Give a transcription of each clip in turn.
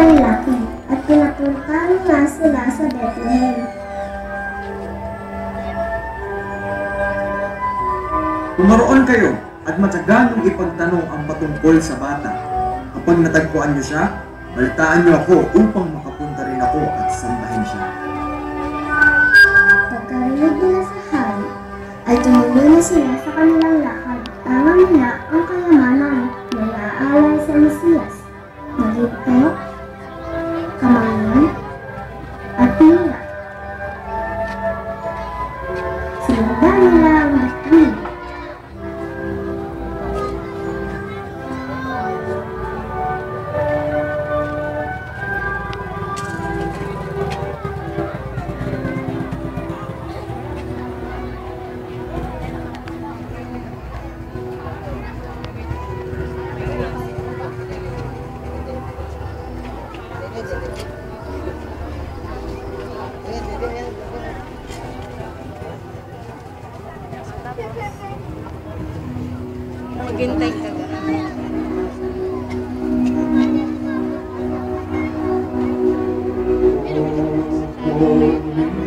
lalaki at pinapuntahan nga sila sa Bethlehem. Kumaroon kayo at matyagang ipagtanong ang patungkol sa bata. Kapag natagpuan niyo siya, balitaan niyo ako upang makapunta rin ako at sambahin siya. Pagkarinig nila sa hari, ay tumuloy na sila sa kanilang lakad. Tama nila ang kayamanan na naaalay sa Mesiyas. Uh, Maghintay ka ba? The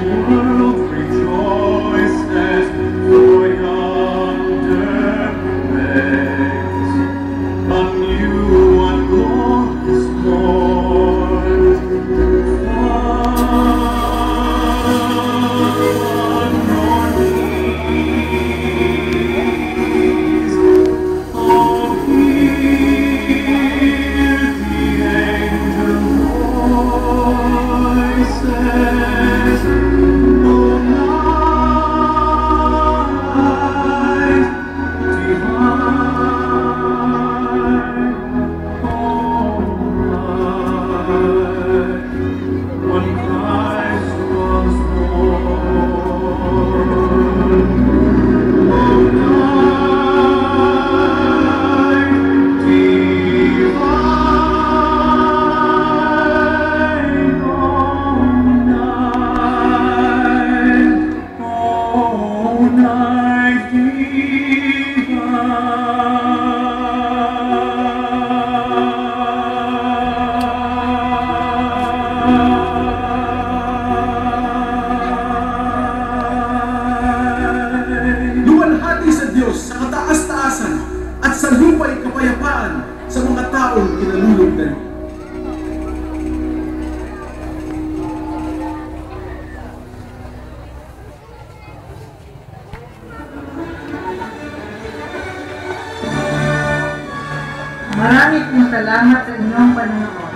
you. Diyos sa kataas-taasan at sa lupa'y kapayapaan sa mga taong kinalulugdan. Marami pong salamat sa inyong Panginoon.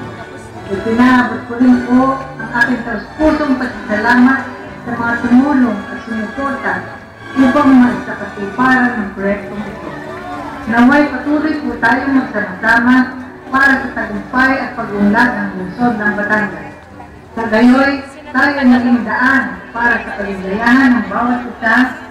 Ipinaabot ko rin po ang aking taus-pusong pasasalamat sa mga tumulong at sumuporta upang maisakatiparan ng proyektong ito. Naway patuloy po tayong magsama-sama para sa tagumpay at pag-unlad ng lungsod ng Batangas. Sa gayoy, tayo naging daan para sa kaligayahan ng bawat isa